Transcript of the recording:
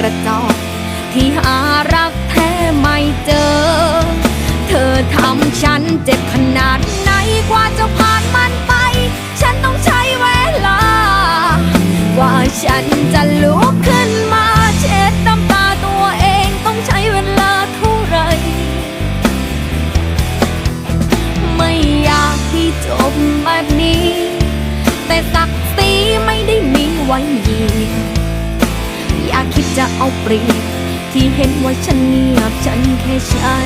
กระจอกที่หารักแท้ไม่เจอ เธอทำฉันเจ็บขนาดไหนกว่าจะผ่านมันไป ฉันต้องใช้เวลากว่าฉันจะลุกขึ้นมาเช็ดน้ำตาตัวเองต้องใช้เวลาเท่าไร ไม่อยากที่จบแบบนี้ แต่ศัก ไว้ยีอย่าคิดจะเอาเปรียบที่เห็นว่าฉันเงียบฉันแค่ใช้